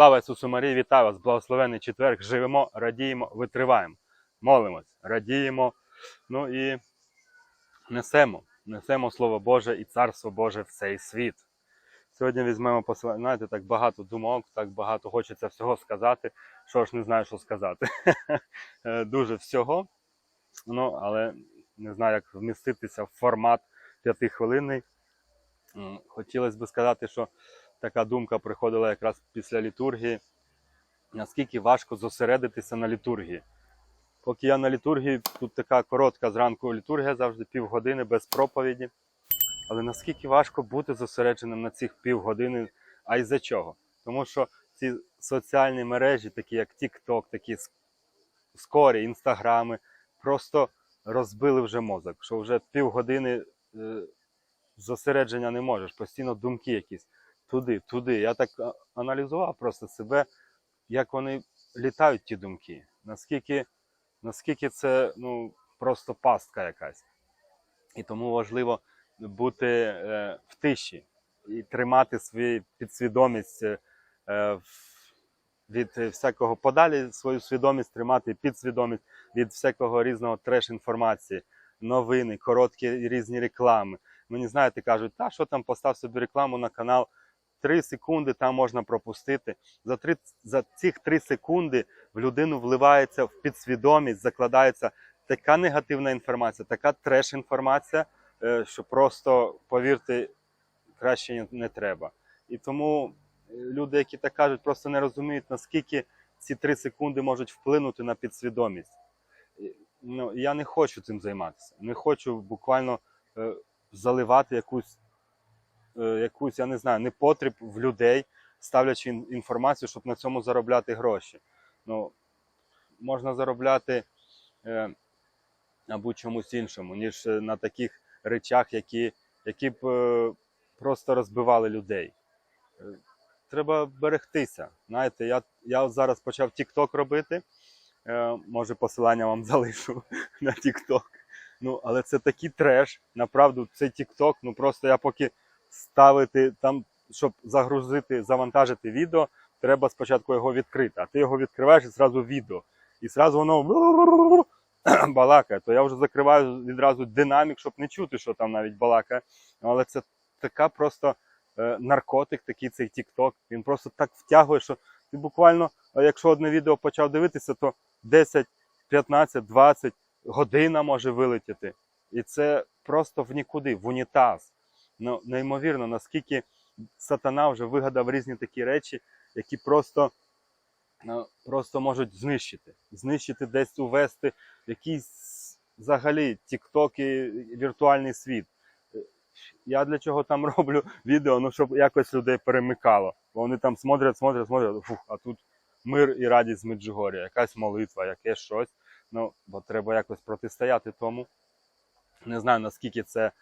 Слава Ісусу Марії, вітаю вас! Благословений четверг. Живемо, радіємо, витриваємо, молимось, радіємо. Ну і несемо, несемо Слово Боже і Царство Боже в цей світ. Сьогодні візьмемо посилання. Знаєте, так багато думок, так багато хочеться всього сказати. Що ж не знаю, що сказати. Е, Дуже всього. Ну, але не знаю, як вміститися в формат п'ятихвилинний. Хотілося б сказати, що така думка приходила якраз після літургії. Наскільки важко зосередитися на літургії. Поки я на літургії, тут така коротка зранку літургія, завжди півгодини без проповіді. Але наскільки важко бути зосередженим на цих півгодини, а й за чого? Тому що ці соціальні мережі, такі як TikTok, такі скорі, інстаграми, просто розбили вже мозок, що вже півгодини е, зосередження не можеш, постійно думки якісь туди, туди. Я так аналізував просто себе, як вони літають, ті думки. Наскільки, наскільки це ну, просто пастка якась. І тому важливо бути е, в тиші і тримати свою підсвідомість е, від всякого подалі свою свідомість, тримати підсвідомість від всякого різного треш-інформації, новини, короткі різні реклами. Мені знаєте, кажуть, та що там постав собі рекламу на канал. Три секунди там можна пропустити. За, три, за цих три секунди в людину вливається в підсвідомість, закладається така негативна інформація, така треш-інформація, е, що просто, повірте, краще не- треба. І тому е, люди, які так кажуть, просто не розуміють, наскільки ці три секунди можуть вплинути на підсвідомість. Ну, я не хочу цим займатися. Не хочу буквально е, заливати якусь якусь, я не знаю, непотріб в людей, ставлячи інформацію, щоб на цьому заробляти гроші. Ну, можна заробляти е, або чомусь іншому, ніж е, на таких речах, які, які б е, просто розбивали людей. Е, Треба берегтися. Знаєте, я, я зараз почав TikTok робити. Е, може, посилання вам залишу на TikTok. Ну, але це такий треш. Направду, цей TikTok, ну просто я поки ставити там, щоб загрузити, завантажити відео, треба спочатку його відкрити. А ти його відкриваєш і зразу відео. І зразу воно балакає. То я вже закриваю відразу динамік, щоб не чути, що там навіть балакає. Ну, Але це така просто е, наркотик, такий цей TikTok. Він просто так втягує, що ти буквально, якщо одне відео почав дивитися, то 10, 15, 20 година може вилетіти. І це просто в нікуди, в унітаз. Ну, неймовірно, наскільки сатана вже вигадав різні такі речі, які просто, ну, просто можуть знищити. Знищити десь увести якийсь взагалі тік-ток і віртуальний світ. Я для чого там роблю відео, ну щоб якось людей перемикало. Бо вони там смотрять, смотрять, смотрять, фух, а тут мир і радість з якась молитва, яке щось. Ну, бо треба якось протистояти тому. Не знаю, наскільки це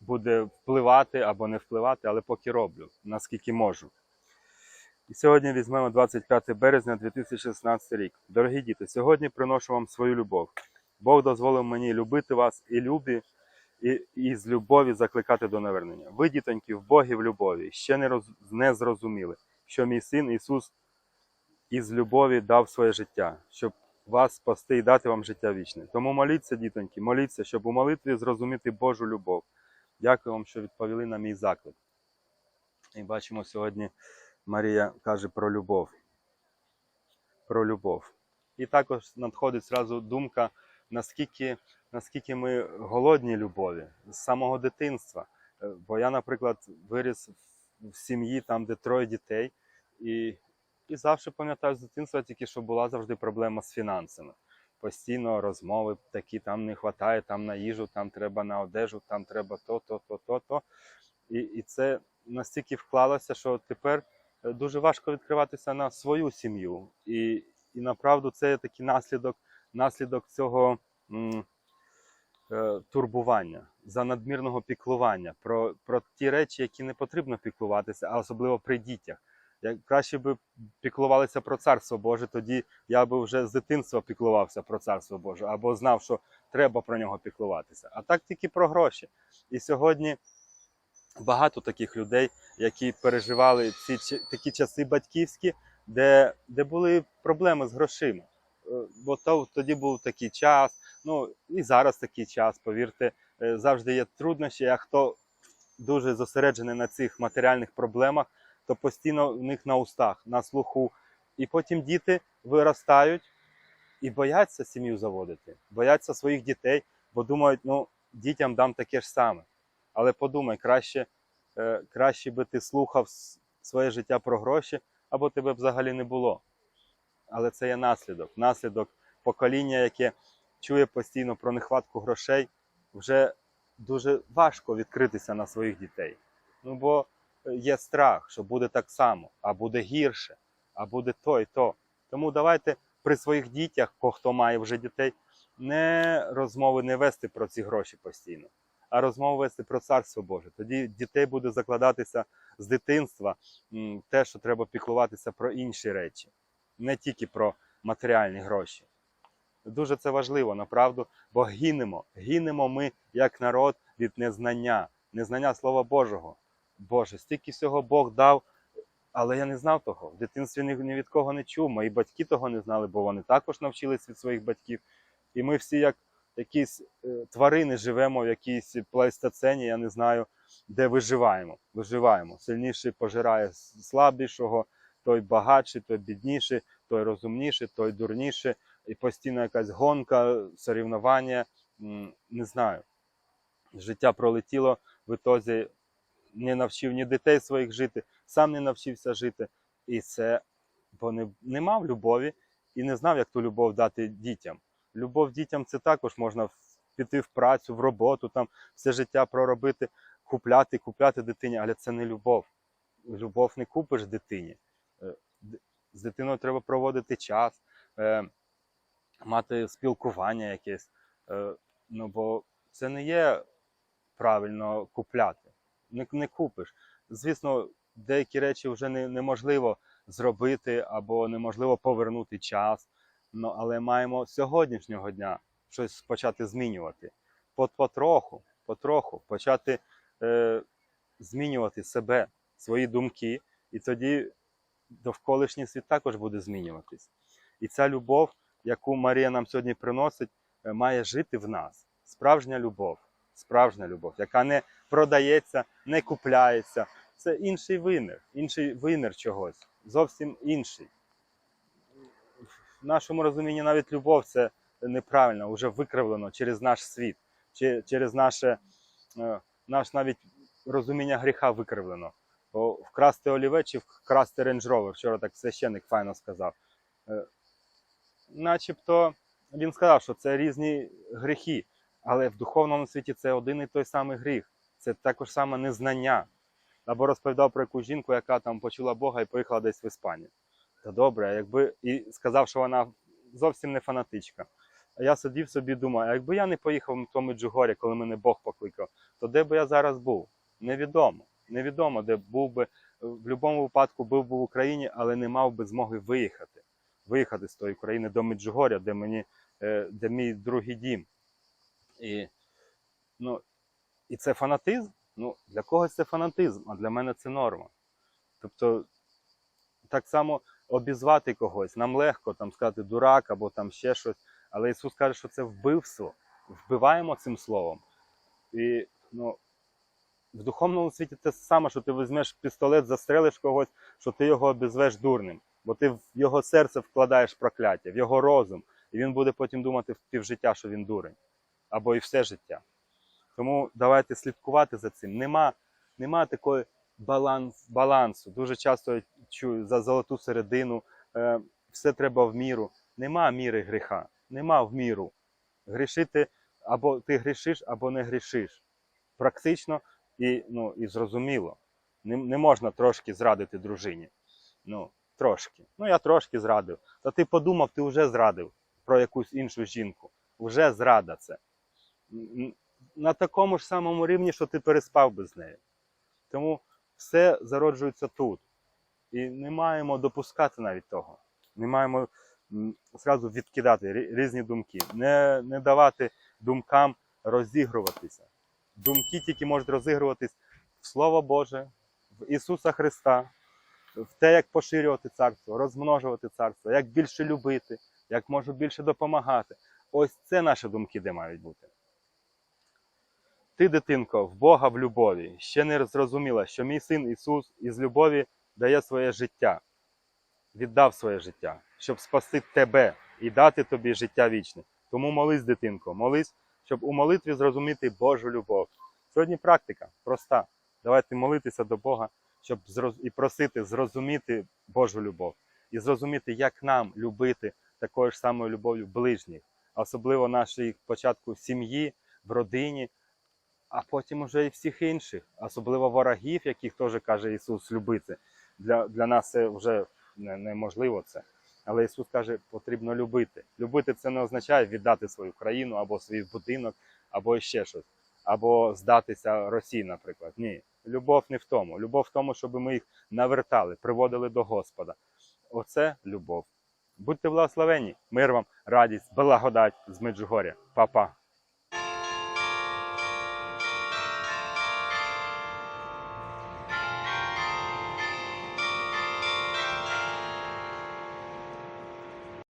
буде впливати або не впливати, але поки роблю, наскільки можу. І сьогодні візьмемо 25 березня 2016 рік. Дорогі діти, сьогодні приношу вам свою любов. Бог дозволив мені любити вас і любі, і, і з любові закликати до навернення. Ви, дітоньки, в Богі в любові, ще не, роз, не зрозуміли, що мій син Ісус із любові дав своє життя, щоб вас спасти і дати вам життя вічне. Тому моліться, дітоньки, моліться, щоб у молитві зрозуміти Божу любов. Дякую вам, що відповіли на мій заклик. І бачимо сьогодні, Марія каже про любов. Про любов. І також надходить зразу думка, наскільки, наскільки ми голодні любові з самого дитинства. Е, Бо я, наприклад, виріс в- в сім'ї, там, де троє дітей, і, і завжди пам'ятаю з дитинства тільки, що була завжди проблема з фінансами. Постійно розмови такі, там не вистачає, там на їжу, там треба на одежу, там треба то, то, то, то, то. І, і це настільки вклалося, що тепер е, дуже важко відкриватися на свою сім'ю. І, і направду це такий наслідок, наслідок цього м, е, турбування, за надмірного піклування про, про ті речі, які не потрібно піклуватися, а особливо при дітях. Як краще би піклувалися про царство Боже, тоді я би вже з дитинства піклувався про царство Боже, або знав, що треба про нього піклуватися. А так тільки про гроші. І сьогодні багато таких людей, які переживали ці такі часи батьківські, де, де були проблеми з грошима. Е, Бо то, тоді був такий час, ну і зараз такий час, повірте, е, завжди є труднощі, а хто дуже зосереджений на цих матеріальних проблемах, то постійно в них на устах, на слуху. І потім діти виростають і бояться сім'ю заводити, бояться своїх дітей, бо думають, ну, дітям дам таке ж саме. Але подумай, краще, е, краще би ти слухав своє життя про гроші, або тебе взагалі не було. Але це є наслідок. Наслідок покоління, яке чує постійно про нехватку грошей, вже дуже важко відкритися на своїх дітей. Ну бо є страх, що буде так само, а буде гірше, а буде то і то. Тому давайте при своїх дітях, хто має вже дітей, не розмови не вести про ці гроші постійно, а розмови вести про царство Боже. Тоді дітей буде закладатися з дитинства те, що треба піклуватися про інші речі, не тільки про матеріальні гроші. Дуже це важливо, направду, бо гинемо. Гинемо ми як народ від незнання, незнання Слова Божого. Боже, стільки всього Бог дав, але я не знав того. В дитинстві ні, від кого не чув. Мої батьки того не знали, бо вони також навчились від своїх батьків. І ми всі, як якісь е, тварини, живемо в якійсь плейстоцені, я не знаю, де виживаємо. Виживаємо. Сильніший пожирає слабішого, той багатший, той бідніший, той розумніший, той дурніший. І постійно якась гонка, сорівнування. Не знаю. Життя пролетіло в ітозі не навчив ні дітей своїх жити, сам не навчився жити. І це бо не, не мав любові і не знав, як ту любов дати дітям. Любов дітям це також можна піти в працю, в роботу, там все життя проробити, купляти, купляти дитині, але це не любов. Любов не купиш дитині. Е, З дитиною треба проводити час, е, мати спілкування якесь. Е, Ну, бо це не є правильно купляти. Не, не купиш. Звісно, деякі речі вже не, неможливо зробити або неможливо повернути час. Ну, але маємо сьогоднішнього дня щось почати змінювати. По- Потроху, потроху почати е, змінювати себе, свої думки, і тоді довколишній світ також буде змінюватись. І ця любов, яку Марія нам сьогодні приносить, е, має жити в нас. Справжня любов, справжня любов, яка не продається, не купляється. Це інший винер, інший винер чогось, зовсім інший. В нашому розумінні навіть любов це неправильно, вже викривлено через наш світ, через наше, е, наш навіть розуміння гріха викривлено. Бо вкрасти олівець чи вкрасти рейндж Rover, вчора так священник файно сказав. Е, Начебто він сказав, що це різні гріхи, але в духовному світі це один і той самий гріх. Це також саме незнання. Або розповідав про якусь жінку, яка там почула Бога і поїхала десь в Іспанію. Та добре, якби і сказав, що вона зовсім не фанатичка. А я сидів собі думаю, а якби я не поїхав в тому Джугорі, коли мене Бог покликав, то де би я зараз був? Невідомо. Невідомо, де був би. В будь-якому випадку був би в Україні, але не мав би змоги виїхати. Виїхати з тої країни до Меджугоря, де мені, е, де мій другий дім. І, ну, і це фанатизм. Ну, для когось це фанатизм, а для мене це норма. Тобто, так само обізвати когось, нам легко там сказати дурак або там ще щось. Але Ісус каже, що це вбивство. Вбиваємо цим словом. І ну, в духовному світі те саме, що ти візьмеш пістолет, застрелиш когось, що ти його обізвеш дурним. Бо ти в його серце вкладаєш прокляття, в його розум, і він буде потім думати в півжиття, що він дурень, або і все життя. Тому давайте слідкувати за цим. Нема, нема такої баланс, балансу. Дуже часто я чую за золоту середину, е, все треба в міру. Нема міри гріха, нема в міру. Грішити або ти грішиш, або не грішиш. Практично і, ну, і зрозуміло. Не, не можна трошки зрадити дружині. Ну, трошки. Ну, я трошки зрадив. Та ти подумав, ти вже зрадив про якусь іншу жінку. Вже зрада це. На такому ж самому рівні, що ти переспав без неї. Тому все зароджується тут. І не маємо допускати навіть того. Не маємо зразу відкидати різні думки, не, не давати думкам розігруватися. Думки тільки можуть розігруватись в Слово Боже, в Ісуса Христа, в те, як поширювати царство, розмножувати царство, як більше любити, як можу більше допомагати. Ось це наші думки, де мають бути. Ти, дитинко, в Бога в любові, ще не зрозуміла, що мій син Ісус із любові дає своє життя, віддав своє життя, щоб спасти тебе і дати тобі життя вічне. Тому молись, дитинко, молись, щоб у молитві зрозуміти Божу любов. Сьогодні практика проста. Давайте молитися до Бога, щоб зроз... і просити зрозуміти Божу любов і зрозуміти, як нам любити такою ж самою любов'ю ближніх, особливо нашої початку сім'ї, в родині, а потім уже і всіх інших, особливо ворогів, яких теж каже Ісус любити. Для, для нас це вже не- неможливо це. Але Ісус каже, потрібно любити. Любити це не означає віддати свою країну або свій будинок, або ще щось, або здатися Росії, наприклад. Ні. Любов не в тому. Любов в тому, щоб ми їх навертали, приводили до Господа. Оце любов. Будьте благословені, мир вам, радість, благодать з Меджугоря. Па-па.